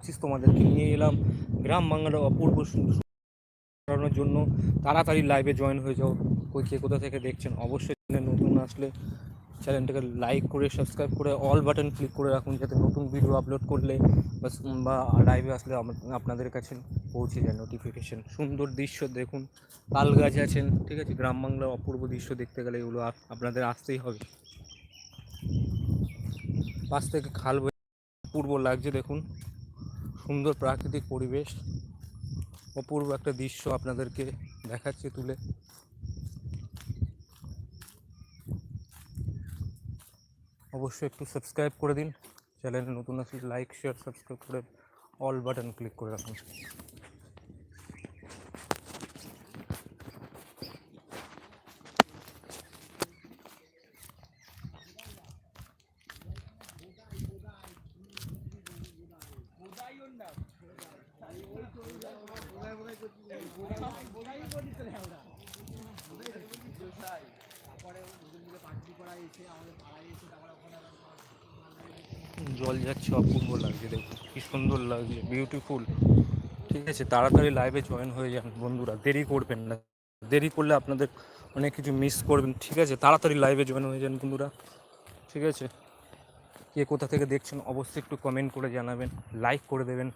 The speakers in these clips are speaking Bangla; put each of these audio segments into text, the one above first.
আছিস তোমাদেরকে নিয়ে এলাম গ্রাম বাংলার অপূর্ব সুন্দর জন্য। তাড়াতাড়ি লাইভে জয়েন হয়ে যাও। কই কে কোথা থেকে দেখছেন অবশ্যই নতুন আসলে চ্যানেলটাকে লাইক করে সাবস্ক্রাইব করে অল বাটন ক্লিক করে রাখুন যাতে নতুন ভিডিও আপলোড করলে বা- লাইভে আসলে আপনাদের কাছে পৌঁছে যায় নোটিফিকেশন সুন্দর দৃশ্য দেখুন। তাল গাছ আছেন, ঠিক আছে? গ্রাম বাংলার অপূর্ব দৃশ্য দেখতে গেলে এগুলো আপনাদের আসতেই হবে। পাশ থেকে খাল পূর্ব লাগছে দেখুন। সুন্দর প্রাকৃতিক পরিবেশ, অপূর্ব একটা দৃশ্য আপনাদেরকে দেখাচ্ছে তুলে। অবশ্যই একটু সাবস্ক্রাইব করে দিন। চ্যানেলে নতুন আসলে লাইক শেয়ার সাবস্ক্রাইব করে অল বাটন ক্লিক করে রাখুন। জল যাচ্ছে অপূর্ব লাগছে, দেখুন, কি সুন্দর লাগছে বিউটিফুল ঠিক আছে, তাড়াতাড়ি লাইভে জয়েন হয়ে যান বন্ধুরা, দেরি করবেন না। দেরি করলে আপনাদের অনেক কিছু মিস করবেন, ঠিক আছে? তাড়াতাড়ি লাইভে জয়েন হয়ে যান বন্ধুরা, ঠিক আছে? কে কোথা থেকে দেখছেন, অবশ্যই একটু কমেন্ট করে জানাবেন লাইক করে দেবেন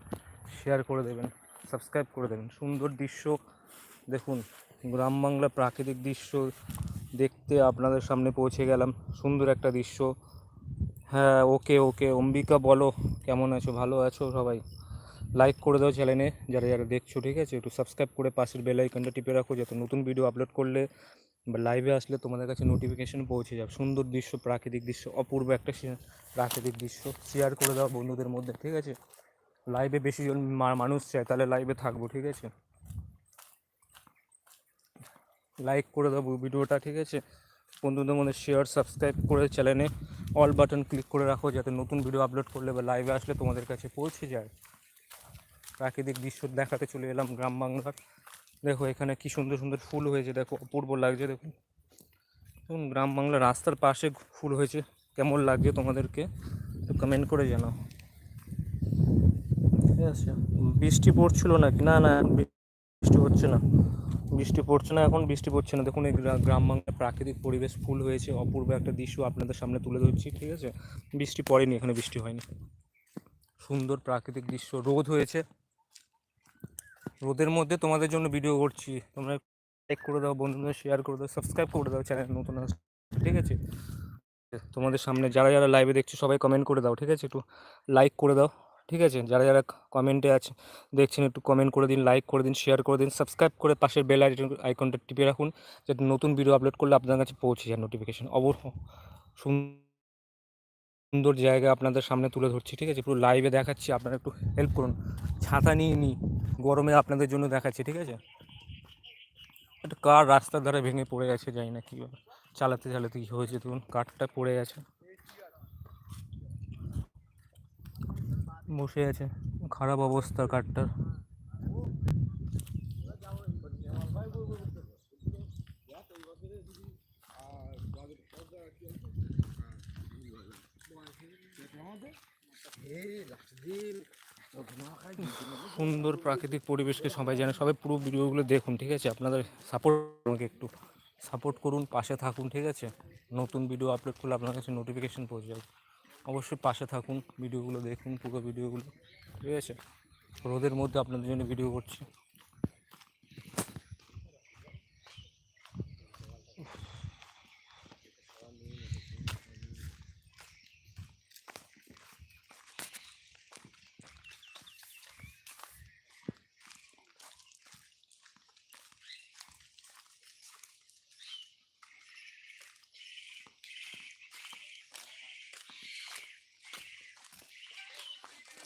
শেয়ার করে দেবেন সাবস্ক্রাইব করে দেবেন। সুন্দর দৃশ্য, দেখুন, গ্রাম বাংলা প্রাকৃতিক দৃশ্য দেখতে আপনাদের সামনে পৌঁছে গেলাম। সুন্দর একটা দৃশ্য হ্যাঁ ওকে ওকে। অম্বিকা, বলো। কেমন আছো? ভালো আছো সবাই? লাইক করে দাও চ্যানেলে যারা যারা দেখছ, ঠিক আছে? একটু সাবস্ক্রাইব করে পাশের বেল আইকনটা টিপে রাখো। যাতে নতুন ভিডিও আপলোড করলে বা লাইভে আসলে তোমাদের কাছে নোটিফিকেশন পৌঁছে যাবে সুন্দর দৃশ্য, প্রাকৃতিক দৃশ্য, অপূর্ব একটা প্রাকৃতিক দৃশ্য শেয়ার করে দাও বন্ধুদের মধ্যে, ঠিক আছে? লাইভে বেশি জন মানুষ চায়, তাহলে লাইভে থাকব, ঠিক আছে? লাইক করে দাও ভিডিওটা ঠিক আছে? বন্ধুদের মধ্যে শেয়ার সাবস্ক্রাইব করে চ্যানেলে অল বাটন ক্লিক করে রাখো যাতে নতুন ভিডিও আপলোড করলে বা লাইভে আসলে তোমাদের কাছে পৌঁছে যায়। প্রাকৃতিক দৃশ্য দেখাতে চলে এলাম গ্রাম বাংলার। দেখো এখানে কি সুন্দর সুন্দর ফুল হয়েছে, দেখো অপূর্ব লাগছে দেখুন দেখুন গ্রাম বাংলা রাস্তার পাশে ফুল হয়েছে, কেমন লাগছে তোমাদেরকে কমেন্ট করে জানাও। ঠিক আছে, বৃষ্টি পড়ছিল নাকি? না না, বৃষ্টি হচ্ছে না। বৃষ্টি পড়ছে না এখন, বৃষ্টি পড়ছে না। দেখুন, এই গ্রা- গ্রাম বাংলার প্রাকৃতিক পরিবেশ ফুল হয়েছে। অপূর্ব একটা দৃশ্য আপনাদের সামনে তুলে ধরছি, ঠিক আছে? বৃষ্টি পড়েনি, এখানে বৃষ্টি হয়নি। সুন্দর প্রাকৃতিক দৃশ্য, রোদ হয়েছে। রোদের মধ্যে তোমাদের জন্য ভিডিও করছি। তোমরা লাইক করে দাও, বন্ধুদের শেয়ার করে দাও সাবস্ক্রাইব করে দাও চ্যানেল নতুন আসলে ঠিক আছে? তোমাদের সামনে, যারা যারা লাইভে দেখছ, সবাই কমেন্ট করে দাও, ঠিক আছে? একটু লাইক করে দাও। ঠিক আছে? যারা যারা কমেন্টে আছে, দেখছেন, একটু কমেন্ট করে দিন লাইক করে দিন শেয়ার করে দিন সাবস্ক্রাইব করে পাশের বেল আইকনটা টিপে রাখুন, যাতে নতুন ভিডিও আপলোড করলে আপনার কাছে পৌঁছে যায় নোটিফিকেশন অবশ্য সুন্দর জায়গা আপনাদের সামনে তুলে ধরছি, ঠিক আছে? পুরো লাইভে দেখাচ্ছি, আপনারা একটু হেল্প করুন। ছাতা নিয়ে নিই গরমে আপনাদের জন্য দেখাচ্ছি, ঠিক আছে? একটা কার রাস্তার ধারে ভেঙে পড়ে গেছে জানি না কী চালাতে চালাতে কী হয়েছে, দেখুন কারটা পড়ে গেছে। বসে আছে। খারাপ অবস্থা কারটার। সুন্দর প্রাকৃতিক পরিবেশকে সবাই জানে। সবাই পুরো ভিডিওগুলো দেখুন, ঠিক আছে? আপনাদের সাপোর্ট আমাকে একটু। সাপোর্ট করুন, পাশে থাকুন, ঠিক আছে? নতুন ভিডিও আপলোড করলে আপনার কাছে নোটিফিকেশন পৌঁছে যাবে। অবশ্যই পাশে থাকুন, ভিডিওগুলো দেখুন, পুরো ভিডিওগুলো, ঠিক আছে? রোদের মধ্যে আপনাদের জন্য ভিডিও করছি।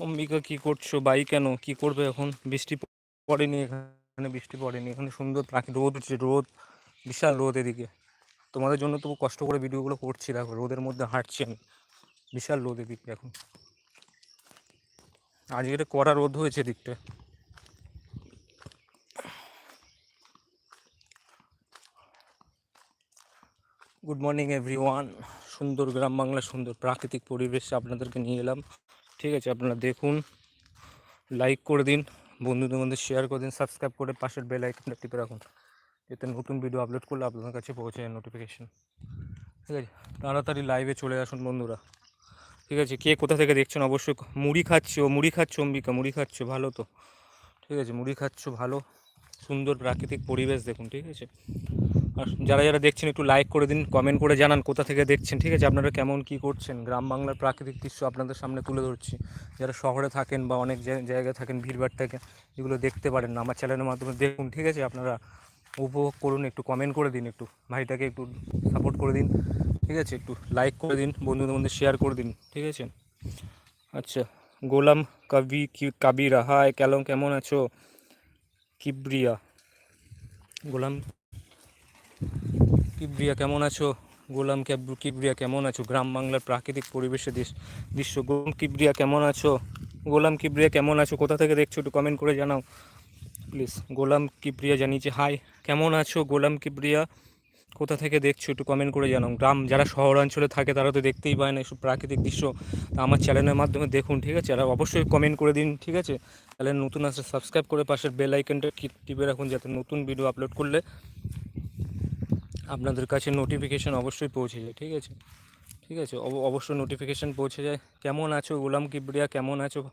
অম্বিকা কি করছ? বাই কেন? কি করবে এখন? বৃষ্টি পড়েনি এখানে, বৃষ্টি পড়েনি। এখানে সুন্দর প্রাকৃতিক রোদ হচ্ছে রোদ, বিশাল রোদ এদিকে। তোমাদের জন্য তবু কষ্ট করে ভিডিওগুলো করছি, দেখো, রোদের মধ্যে হাঁটছি আমি। বিশাল রোদ এদিকে এখন। আজকে একটা কড়া রোদ হয়েছে এদিকটা। গুড মর্নিং এভরিওয়ান সুন্দর গ্রাম বাংলা, সুন্দর প্রাকৃতিক পরিবেশে আপনাদেরকে নিয়ে এলাম। ঠিক আছে, আপনারা দেখুন লাইক করে দিন, বন্ধুদের মধ্যে শেয়ার করে দিন সাবস্ক্রাইব করে পাশের বেল আইকনটা টিপে রাখুন এতে নতুন ভিডিও আপলোড করলে আপনাদের কাছে পৌঁছে যায় নোটিফিকেশান ঠিক আছে, তাড়াতাড়ি লাইভে চলে আসুন বন্ধুরা। ঠিক আছে, কে কোথা থেকে দেখছেন অবশ্যই মুড়ি খাচ্ছো মুড়ি খাচ্ছে অম্বিকা, মুড়ি খাচ্ছ, ভালো তো। ঠিক আছে, মুড়ি খাচ্ছ, ভালো। সুন্দর প্রাকৃতিক পরিবেশ দেখুন, ঠিক আছে? আর যারা যারা দেখছেন, একটু লাইক করে দিন কমেন্ট করে জানান কোথা থেকে দেখছেন, ঠিক আছে? আপনারা কেমন, কি করছেন? গ্রাম বাংলার প্রাকৃতিক দৃশ্য আপনাদের সামনে তুলে ধরছি। যারা শহরে থাকেন বা অনেক জায়গায় থাকেন, ভিড়ভাড় থাকে, এগুলো দেখতে পারেন আমার চ্যানেলের মাধ্যমে দেখুন, ঠিক আছে? আপনারা উপভোগ করুন, একটু কমেন্ট করে দিন, একটু ভাইটাকে একটু সাপোর্ট করে দিন, ঠিক আছে? একটু লাইক করে দিন, বন্ধুদের মধ্যে শেয়ার করে দিন, ঠিক আছে? আচ্ছা গোলাম কবি কি, কাবিরা হায় কেলম কেমন আছো? কিবরিয়া। গোলাম কিব্রিয়া, কেমন আছো? গোলাম কিব্রিয়া, কেমন আছো? গ্রাম বাংলার প্রাকৃতিক পরিবেশে দৃশ- দৃশ্য। গোলাম কিবরিয়া, কেমন আছো? গোলাম কিবরিয়া, কেমন আছো? কোথা থেকে দেখছ একটু কমেন্ট করে জানাও প্লিজ গোলাম কিবরিয়া জানিয়েছে হাই কেমন আছো? গোলাম কিবরিয়া কোথা থেকে দেখছ একটু কমেন্ট করে জানাও। গ্রাম যারা শহরাঞ্চলে থাকে তারা তো দেখতেই পায় না, এসব প্রাকৃতিক দৃশ্য। তা আমার চ্যানেলের মাধ্যমে দেখুন, ঠিক আছে? আর অবশ্যই কমেন্ট করে দিন, ঠিক আছে? তাহলে নতুন আসলে সাবস্ক্রাইব করে পাশের বেল আইকনটা টিপে রাখুন, যাতে নতুন ভিডিও আপলোড করলে আপনাদের কাছে নোটিফিকেশন অবশ্যই পৌঁছে যায়, ঠিক আছে? ঠিক আছে? অব- অবশ্যই নোটিফিকেশান পৌঁছে যায়। কেমন আছো? গোলাম কিবরিয়া, কেমন আছো?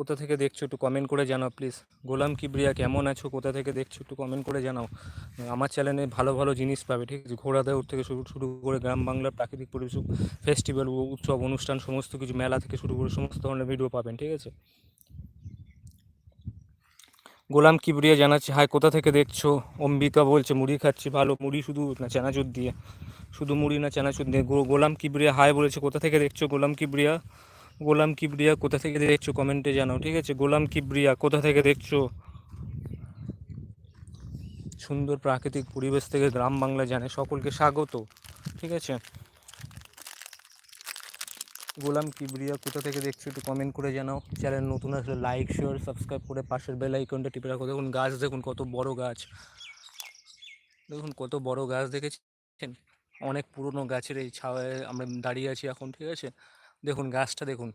কোথা থেকে দেখছ একটু কমেন্ট করে জানাও প্লিজ গোলাম কিবরিয়া, কেমন আছো? কোথা থেকে দেখছ একটু কমেন্ট করে জানাও। আমার চ্যানেলে ভালো ভালো জিনিস পাবে, ঠিক আছে? ঘোড়া দেওয়ার থেকে শুরু শুরু করে গ্রাম বাংলার প্রাকৃতিক পরিবেশ ফেস্টিভ্যাল উৎসব, অনুষ্ঠান, সমস্ত কিছু, মেলা থেকে শুরু করে সমস্ত ধরনের ভিডিও পাবেন, ঠিক আছে? গোলাম কিবরিয়া জানাচ্ছি হাই কোথা থেকে দেখছ? অম্বিকা বলছে, মুড়ি খাচ্ছি, ভালো, মুড়ি শুধু না চানাচুর দিয়ে, শুধু মুড়ি না চানাচুর দিয়ে। গোলাম কিবরিয়া হাই বলেছে, কোথা থেকে দেখছ গোলাম কিবরিয়া? গোলাম কিবরিয়া কোথা থেকে দেখছ? কমেন্টে জানাও, ঠিক আছে? গোলাম কিবরিয়া কোথা থেকে দেখছ? সুন্দর প্রাকৃতিক পরিবেশ থেকে গ্রাম বাংলা জানে, সকলকে স্বাগত, ঠিক আছে? গোলাম কিবরিয়া কোথা থেকে দেখছ একটু কমেন্ট করে জানাও। চ্যানেল নতুন আসলে লাইক শেয়ার সাবস্ক্রাইব করে পাশের বেল আইকনটা টিপে রাখো। দেখুন গাছ, দেখুন কত বড় গাছ। দেখুন কত বড় গাছ দেখেছেন? অনেক পুরনো গাছের এই ছাওয়ায় আমরা দাঁড়িয়ে আছি এখন, ঠিক আছে? দেখুন, গাছটা দেখুন।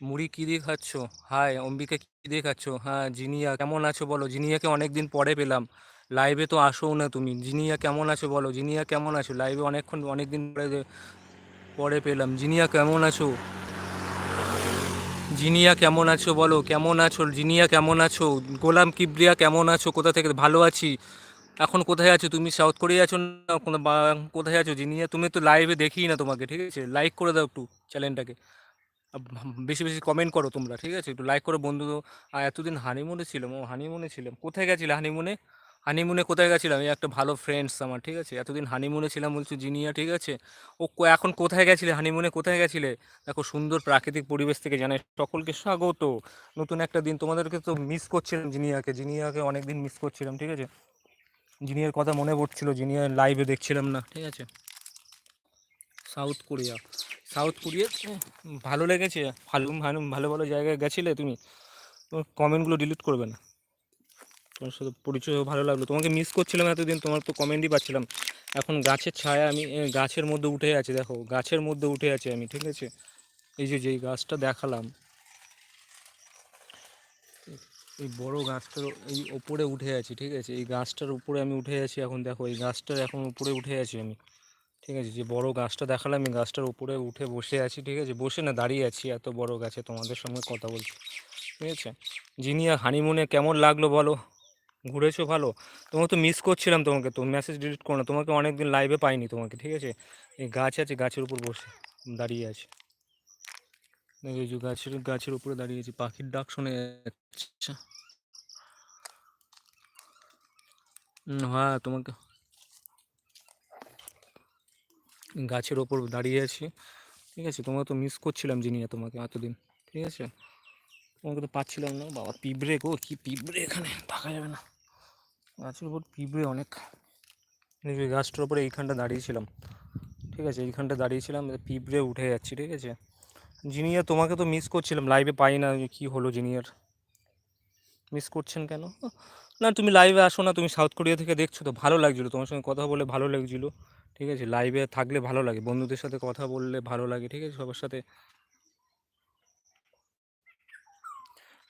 মুড়ি কী দিয়ে খাচ্ছ হায় অম্বিকা কী দিয়ে খাচ্ছ হ্যাঁ জিনিয়া, কেমন আছো বলো? জিনিয়াকে অনেক দিন পরে পেলাম। লাইভে তো আসোও না তুমি। জিনিয়া কেমন আছো বলো? জিনিয়া কেমন আছো? লাইভে অনেকক্ষণ অনেক দিন পরে পরে পেলাম। জিনিয়া কেমন আছো? জিনিয়া কেমন আছো বলো? কেমন আছো? জিনিয়া কেমন আছো? গোলাম কিবরিয়া কেমন আছো? কোথা থেকে? ভালো আছি। এখন কোথায় আছো? তুমি সাউথ কোরিয়া আছো না কোনো কোথায় আছো? জিনিয়া তুমি তো লাইভে দেখি না তোমাকে, ঠিক আছে? লাইক করে দাও একটু চ্যানেলটাকে বেশি বেশি কমেন্ট করো তোমরা, ঠিক আছে? একটু লাইক করো বন্ধু। এতদিন হানিমুনে ছিলাম, ও হানিমুনে ছিলাম। কোথায় গেছিলে হানিমুনে হানিমুনে কোথায় গেছিলাম? এই একটা ভালো ফ্রেন্ডস আমার, ঠিক আছে? এতদিন হানিমুনে ছিলাম বলছো জিনিয়া ঠিক আছে? ও এখন কোথায় গেছিলে হানিমুনে কোথায় গেছিলে? দেখো, সুন্দর প্রাকৃতিক পরিবেশ থেকে জানে সকলকে স্বাগত। নতুন একটা দিন তোমাদেরকে তো মিস করছিলাম জিনিয়াকে জিনিয়াকে অনেক দিন মিস করছিলাম, ঠিক আছে? জিনিয়ার কথা মনে পড়ছিল জিনিয়ার লাইভে দেখছিলাম না। ঠিক আছে। সাউথ কোরিয়া সাউথ কোরিয়া ভালো লেগেছে। ভালো ভালো ভালো ভালো জায়গায় গেছিলে তুমি। তোমার কমেন্টগুলো ডিলিট করবে না। তোমার সাথে পরিচয় ভালো লাগল। তোমাকে মিস করছিলাম এতদিন, তোমার তো কমেন্টই পাচ্ছিলাম। এখন গাছের ছায়া আমি গাছের মধ্যে উঠে আছি, দেখো। গাছের মধ্যে উঠে আছি আমি, ঠিক আছে? এই যে যেই গাছটা দেখালাম এই বড় গাছটার এই ওপরে উঠে আছি, ঠিক আছে? এই গাছটার উপরে আমি উঠে আছি এখন, দেখো, এই গাছটার এখন উপরে উঠে আছি আমি, ঠিক আছে? যে বড় গাছটা দেখালাম আমি গাছটার উপরে উঠে বসে আছি, ঠিক আছে? বসে না, দাঁড়িয়ে আছি, এত বড় গাছে তোমাদের সঙ্গে কথা বলছি, ঠিক আছে? জিনিয়া, হানিমুনে কেমন লাগল বলো? ঘুরেছো ভালো? তোমাকে তো মিস করছিলাম তোমাকে তো মেসেজ ডিলিট করো না, তোমাকে অনেকদিন লাইভে পাইনি তোমাকে, ঠিক আছে? এই গাছ আছে, গাছের উপর বসে দাঁড়িয়ে আছে। গাছের গাছের উপরে দাঁড়িয়ে আছি। পাখির ডাক শুনে যাচ্ছে। হ্যাঁ তোমাকে গাছের ওপর দাঁড়িয়ে আছি। ঠিক আছে, তোমাকে তো মিস করছিলাম জিনিয়া তোমাকে এতদিন। ঠিক আছে? তোমাকে তো পাচ্ছিলাম না। বাবা, পিঁপড়ে গো, কি পিঁপড়ে এখানে? থাকা যাবে না। গাছের উপর পিঁপড়ে অনেক। গাছটার উপরে এইখানটা দাঁড়িয়েছিলাম। ঠিক আছে, এইখানটা দাঁড়িয়েছিলাম, পিঁপড়ে উঠে যাচ্ছি। ঠিক আছে? জিনিয়া, তোমাকে তো মিস করছিলাম। লাইভে পাই না কি হলো জিনিয়ার? মিস করছেন কেন? না, তুমি লাইভে আসো না, তুমি সাউথ কোরিয়া থেকে দেখছ তো, ভালো লাগছিল। তোমার সঙ্গে কথা বলে ভালো লাগছিল। ঠিক আছে লাইভে থাকলে ভালো লাগে, বন্ধুদের সাথে কথা বললে ভালো লাগে, ঠিক আছে, সবার সাথে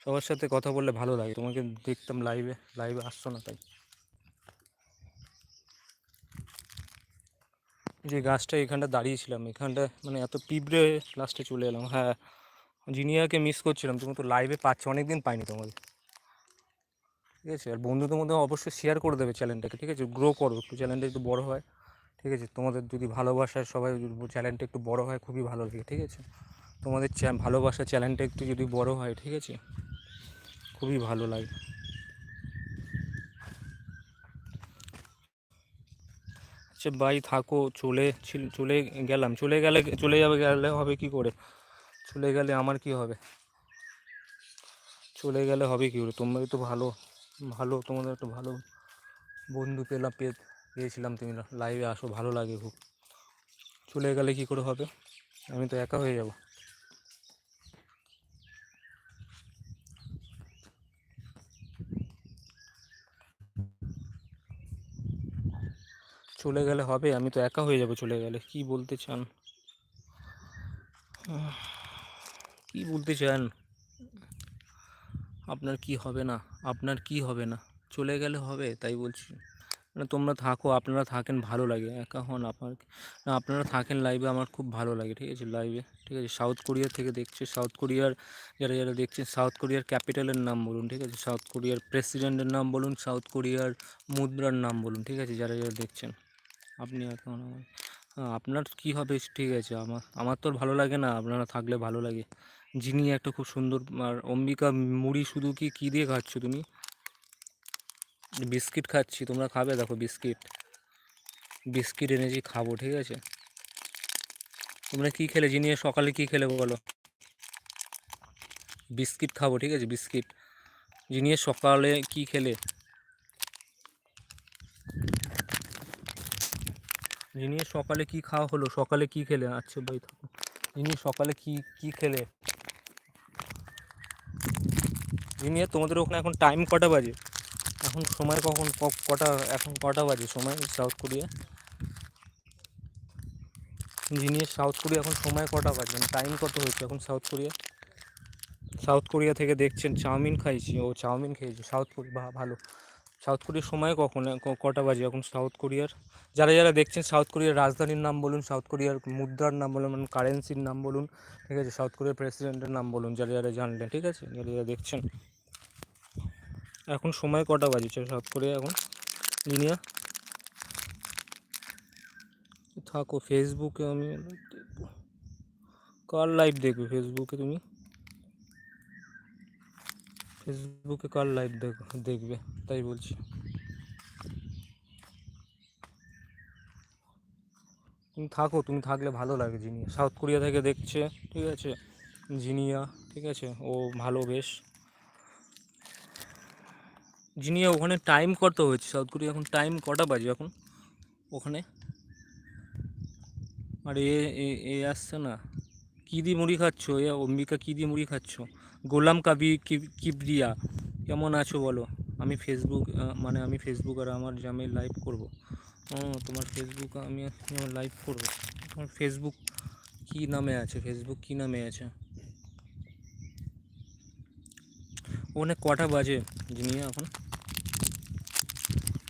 সবার সাথে কথা বললে ভালো লাগে। তোমাকে দেখতাম লাইভে লাইভে আসছো না তাই। যে গাছটা এখানটা দাঁড়িয়েছিলাম, এখানটা মানে এত পিঁপড়ে লাস্টে চলে এলাম। হ্যাঁ জিনিয়াকে মিস করছিলাম, তুমি তো লাইভে পাচ্ছ অনেক দিন পাইনি তোমাদের। ঠিক আছে? আর বন্ধুদের মধ্যে অবশ্যই শেয়ার করে দেবে চ্যানেলটাকে ঠিক আছে? গ্রো করো, একটু চ্যানেলটা একটু বড় হয়, ঠিক আছে? তোমাদের যদি ভালোবাসায় সবাই চ্যানেলটা একটু বড় হয়, খুবই ভালো লাগে, ঠিক আছে? তোমাদের ভালোবাসা চ্যানেলটা একটু যদি বড় হয়, ঠিক আছে? খুবই ভালো লাগে। আচ্ছা ভাই, থাকো, চলে চলে গেলাম। চলে গেলে, চলে যাবে, গেলে হবে কি করে? চলে গেলে আমার কি হবে? চলে গেলে হবে কি করে? তোমরা তো ভালো ভালো, তোমাদের একটা ভালো বন্ধু পেলাম পেয়ে পেয়েছিলাম তুমি লাইভে আসো, ভালো লাগে খুব। চলে গেলে কি করে হবে? আমি তো একা হয়ে যাব। চলে গেলে হবে? আমি তো একা হয়ে যাব চলে গেলে। কি বলতে চান? কি বলতে চান? আপনার কি হবে না? আপনার কি হবে না? চলে গেলে হবে, তাই বলছি। মানে তোমরা থাকো, আপনারা থাকেন, ভালো লাগে। একা হন আপনার না, আপনারা থাকেন লাইভে আমার খুব ভালো লাগে, ঠিক আছে? লাইভে ঠিক আছে? সাউথ কোরিয়া থেকে দেখছে। সাউথ কোরিয়ার যারা যারা দেখছেন সাউথ কোরিয়ার ক্যাপিটালের নাম বলুন, ঠিক আছে? সাউথ কোরিয়ার প্রেসিডেন্টের নাম বলুন সাউথ কোরিয়ার মুদ্রার নাম বলুন, ঠিক আছে? যারা যারা দেখছেন। আপনি এখন আপনার কি হবে? ঠিক আছে, আমার আমার তো ভালো লাগে না, আপনারা থাকলে ভালো লাগে। যিনি একটা খুব সুন্দর, আর অম্বিকা মুড়ি শুধু কি, কী দিয়ে খাচ্ছ তুমি? বিস্কিট খাচ্ছি, তোমরা খাবে? দেখো বিস্কিট। বিস্কিট এনেছি খাব, ঠিক আছে? তোমরা কি খেলে? যিনি সকালে কি খেলে বলো? বিস্কিট খাব, ঠিক আছে? বিস্কিট। যিনি সকালে কি খেলে? যিনি সকালে কি খাওয়া হলো? সকালে কি খেলে আচ্ছা ভাই থাকো। যিনি সকালে কি কি খেলে? যিনি তোমাদের ওখানে এখন টাইম কটা বাজে? এখন সময় কখন? কটা, এখন কটা বাজে? সময় সাউথ কোরিয়া যিনি সাউথ কোরিয়া এখন সময় কটা বাজে? টাইম কত হয়েছে এখন সাউথ কোরিয়া সাউথ কোরিয়া থেকে দেখছেন, চাউমিন খাইছি। ও, চাউমিন খেয়েছি। সাউথ কোরিয়া ভালো। সাউথ কোরিয়ার সময় কখন কটা বাজে এখন সাউথ কোরিয়ার? যারা যারা দেখছেন সাউথ কোরিয়ার রাজধানীর নাম বলুন, সাউথ কোরিয়ার মুদ্রার নাম বলুন মানে কারেন্সির নাম বলুন, ঠিক আছে? সাউথ কোরিয়ার প্রেসিডেন্টের নাম বলুন, যারা যারা জানলেন, ঠিক আছে? যারা যারা দেখছেন। এখন সময় কটা বাজেছে সাউথ কোরিয়া এখন? দুনিয়া থাকো ফেসবুকে আমি কার লাইভ দেখবে? ফেসবুকে তুমি? ফেসবুকে কার লাইভ দেখো, দেখবে, তাই বলছি। তুমি থাকো, তুমি থাকলে ভালো লাগে জিনিয়া। সাউথ কোরিয়া থেকে দেখছে, ঠিক আছে? জিনিয়া, ঠিক আছে? ও ভালো বেশ। জিনিয়া, ওখানে টাইম কত হয়েছে? সাউথ কোরিয়া এখন টাইম কটা বাজে এখন? ওখানে? আর, এ, এ- এ আসছে না। কী দিয়ে মুড়ি খাচ্ছ? এ, অম্বিকা, কী দিয়ে মুড়ি খাচ্ছ? গোলাম কাবি কিবরিয়া, কেমন আছো বলো? আমি ফেসবুক মানে আমি ফেসবুক আর আমার জামে লাইভ করব। ও, তোমার ফেসবুক আমি আমার লাইভ করব। তোমার ফেসবুক কী নামে আছে? ফেসবুক কী নামে আছে? ওখানে কটা বাজে জিনিয়া এখন?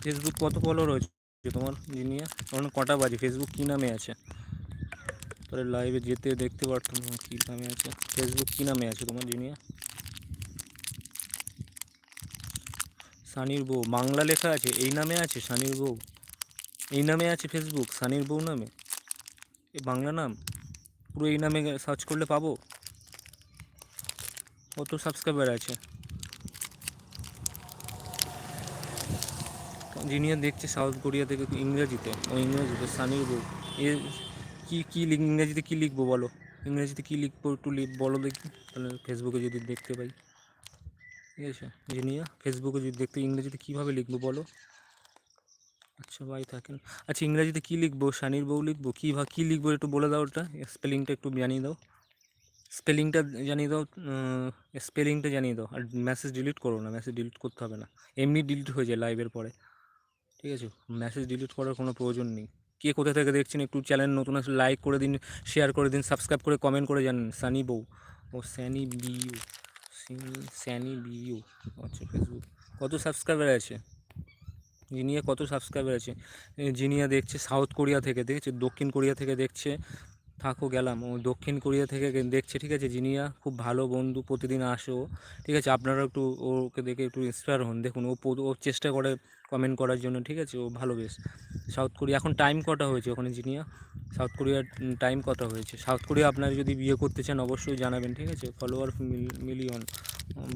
ফেসবুক কত ফলোয়ার রয়েছে তোমার জিনিয়া? ওখানে কটা বাজে? ফেসবুক কী নামে আছে? তাহলে লাইভে যেতে দেখতে পারতাম তোমার কী নামে আছে ফেসবুক কী নামে আছে তোমার জিনিয়া সানির বউ, বাংলা লেখা আছে, এই নামে আছে সানির বউ? এই নামে আছে ফেসবুক সানির বউ নামে? এ বাংলা নাম? পুরো এই নামে সার্চ করলে পাবো? কত সাবস্ক্রাইবার আছে? জিনিয়া দেখছে সাউথ কোরিয়া থেকে ইংরেজিতে, ও ইংরেজিতে, সানির বউ। এ কি কি ইংরেজিতে কি লিখব বলো? ইংরেজিতে কি লিখব একটু বলো দেখি। তাহলে ফেসবুকে যদি দেখতে পাই। ঠিক আছে? জিনিয়া, ফেসবুকে যদি দেখতে, ইংরেজিতে কীভাবে লিখব বলো? আচ্ছা ভাই থাকেন। আচ্ছা ইংরেজিতে কী লিখব? সানির বউ লিখব? কী ভা, কী লিখব একটু বলে দাও ওটা। স্পেলিংটা একটু জানিয়ে দাও। স্পেলিংটা জানিয়ে দাও স্পেলিংটা জানিয়ে দাও। আর মেসেজ ডিলিট করো না, মেসেজ ডিলিট করতে হবে না। এমনি ডিলিট হয়ে যায় লাইভের পরে। ঠিক আছে? মেসেজ ডিলিট করার কোনো প্রয়োজন নেই। কে কোথা থেকে দেখছেন একটু চ্যানেল নতুন আসলে লাইক করে দিন শেয়ার করে দিন সাবস্ক্রাইব করে কমেন্ট করে জানেন। সানি বউ। ও স্যানি বিউ স্যানি বিউ আচ্ছা ফেসবুক কত সাবস্ক্রাইবার আছে? জিনিয়া কত সাবস্ক্রাইবার আছে? জিনিয়া দেখছে সাউথ কোরিয়া থেকে, দেখছে, দক্ষিণ কোরিয়া থেকে দেখছে। থাকো, গেলাম। ও দক্ষিণ কোরিয়া থেকে দেখছে, ঠিক আছে? জিনিয়া খুব ভালো বন্ধু, প্রতিদিন আসে ঠিক আছে, আপনারা একটু ওকে দেখে একটু ইন্সপায়ার হন। দেখুন, ও ও চেষ্টা করে কমেন্ট করার জন্য, ঠিক আছে? ও ভালো বেশ। সাউথ কোরিয়া, এখন টাইম কটা হয়েছে ওখানে, জিনিয়া? সাউথ কোরিয়ার টাইম কটা হয়েছে? সাউথ কোরিয়া, আপনারা যদি বিয়ে করতে চান, অবশ্যই জানাবেন, ঠিক আছে? ফলোয়ার মিলিয়ন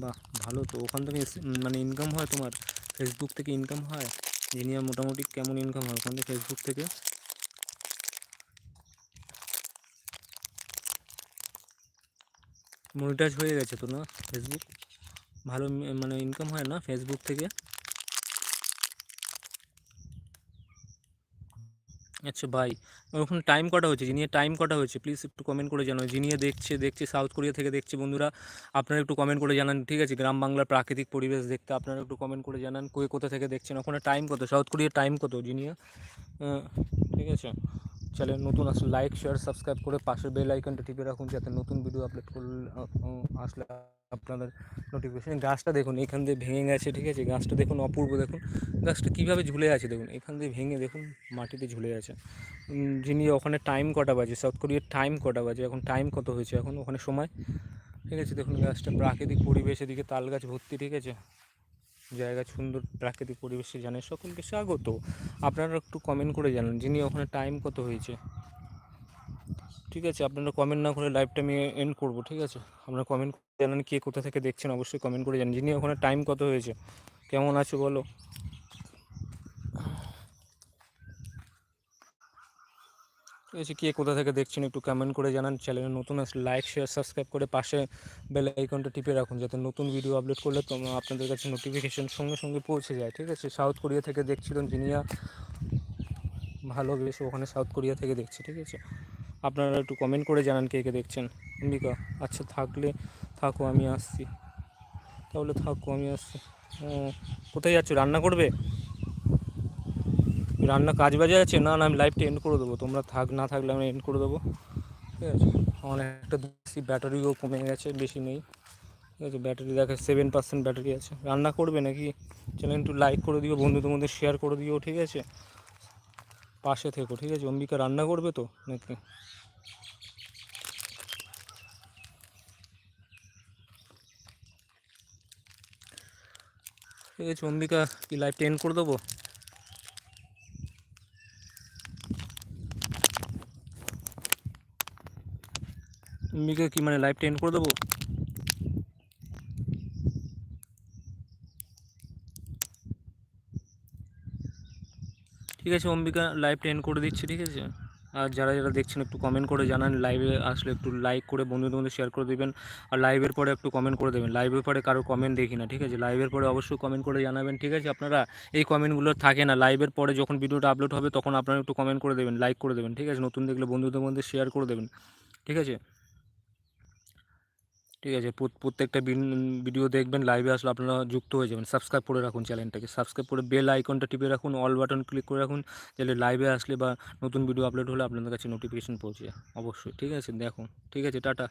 বাহ, ভালো তো। ওখান থেকে মানে ইনকাম হয় তোমার? ফেসবুক থেকে ইনকাম হয়? জিনিয়া, মোটামুটি কেমন ইনকাম হয় ওখান থেকে? ফেসবুক থেকে? মনিটাইজ হয়ে গেছে তো না ফেসবুক ভালো মানে ইনকাম হয় না ফেসবুক থেকে? আচ্ছা ভাই ওখানে টাইম কটা হয়েছে? জিনিয়া টাইম কটা হয়েছে? প্লিজ একটু কমেন্ট করে জানাও। জিনিয়া দেখছে দেখছে সাউথ কোরিয়া থেকে দেখছে বন্ধুরা। আপনারা একটু কমেন্ট করে জানান। ঠিক আছে, গ্রাম বাংলার প্রাকৃতিক পরিবেশ দেখতে আপনারা একটু কমেন্ট করে জানান। কই কোথা থেকে দেখছেন? ওখানে টাইম কত? সাউথ কোরিয়ার টাইম কত? জিনিয়া? ঠিক আছে। চ্যানেল নতুন আসলে লাইক শেয়ার সাবস্ক্রাইব করে পাশের বেল আইকনটা টিপে রাখুন যাতে নতুন ভিডিও আপলোড করলে আসলে আপনাদের নোটিফিকেশন গাছটা দেখুন, এখান দিয়ে ভেঙে গেছে, ঠিক আছে? গাছটা দেখুন, অপূর্ব দেখুন। গাছটা কীভাবে ঝুলে আছে দেখুন? এখান দিয়ে ভেঙে দেখুন, মাটিতে ঝুলে আছে। যিনি ওখানে টাইম কটা বাজে সাউথ কোরিয়ার টাইম কটা বাজে, এখন টাইম কত হয়েছে? এখন ওখানে সময়, ঠিক আছে? দেখুন গাছটা প্রাকৃতিক পরিবেশ এদিকে তাল গাছ ভর্তি, ঠিক আছে? জায়গা, সুন্দর প্রাকৃতিক পরিবেশে জানে সকলকে স্বাগত। আপনারা একটু কমেন্ট করে জানান, যিনি ওখানে টাইম কত হয়েছে। ঠিক আছে, আপনারা কমেন্ট না করে লাইভটা আমি এন্ড করব, ঠিক আছে? আপনারা কমেন্ট জানান কে কোথা থেকে দেখছেন, অবশ্যই কমেন্ট করে জানান। যিনি ওখানে টাইম কত হয়েছে, কেমন আছে বলো? আছে কে কোথা থেকে দেখছেন একটু কমেন্ট করে জানান। চ্যানেলে নতুন আসলে লাইক শেয়ার সাবস্ক্রাইব করে পাশে বেল আইকনটা টিপে রাখুন যাতে নতুন ভিডিও আপলোড করলে তোমরা আপনাদের কাছে নোটিফিকেশন সঙ্গে সঙ্গে পৌঁছে যায়, ঠিক আছে? সাউথ কোরিয়া থেকে দেখছিলেন জিনিয়া ভালো বেশ ওখানে সাউথ কোরিয়া থেকে দেখছি, ঠিক আছে? আপনারা একটু কমেন্ট করে জানান কে কে দেখছেন। অম্বিকা আচ্ছা থাকলে থাকো, আমি আসছি। তাহলে থাকো, আমি আসছি। কোথায় যাচ্ছ? রান্না করবে? রান্না কাজ বাজে আছে? না না, আমি লাইভটা এন্ড করে দেবো। তোমরা থাক, না থাকলে আমি এন্ড করে দেবো। ঠিক আছে? একটা বেশি ব্যাটারিও কমে গেছে, বেশি নেই। ঠিক আছে? ব্যাটারি দেখে সেভেন পার্সেন্ট ব্যাটারি আছে। রান্না করবে নাকি? চ্যানেল একটু লাইক করে দিও, বন্ধুদের মধ্যে শেয়ার করে দিও, ঠিক আছে? পাশে থেকো, ঠিক আছে? অম্বিকা রান্না করবে তো, নাকি? ঠিক আছে, অম্বিকা কি লাইভটা এন্ড করে দেবো? অম্বিকা কি মানে লাইভটা এন্ড করে দেবো? ঠিক আছে, অম্বিকা লাইভটা এন্ড করে দিচ্ছি, ঠিক আছে? আর যারা যারা দেখছেন, একটু কমেন্ট করে জানান। লাইভে আসলে একটু লাইক করে বন্ধুদের মধ্যে শেয়ার করে দেবেন। আর লাইভের পরে একটু কমেন্ট করে দেবেন। লাইভের পরে কারও কমেন্ট দেখি না, ঠিক আছে? লাইভের পরে অবশ্যই কমেন্ট করে জানাবেন, ঠিক আছে? আপনারা এই কমেন্টগুলো থাকে না। লাইভের পরে যখন ভিডিওটা আপলোড হবে, তখন আপনারা একটু কমেন্ট করে দেবেন লাইক করে দেবেন, ঠিক আছে? নতুন দেখলে বন্ধুদের মধ্যে শেয়ার করে দেবেন, ঠিক আছে? ঠিক আছে প্রত্যেকটা ভিডিও দেখবেন লাইভে আসলে আপনারা যুক্ত হয়ে যাবেন। সাবস্ক্রাইব করে রাখুন চ্যানেলটাকে সাবস্ক্রাইব করে বেল আইকনটা টিপে রাখুন অল বাটন ক্লিক করে রাখুন, তাহলে লাইভে আসলে বা নতুন ভিডিও আপলোড হলে আপনাদের কাছে নোটিফিকেশন পৌঁছে অবশ্যই। ঠিক আছে, দেখুন। ঠিক আছে, টাটা।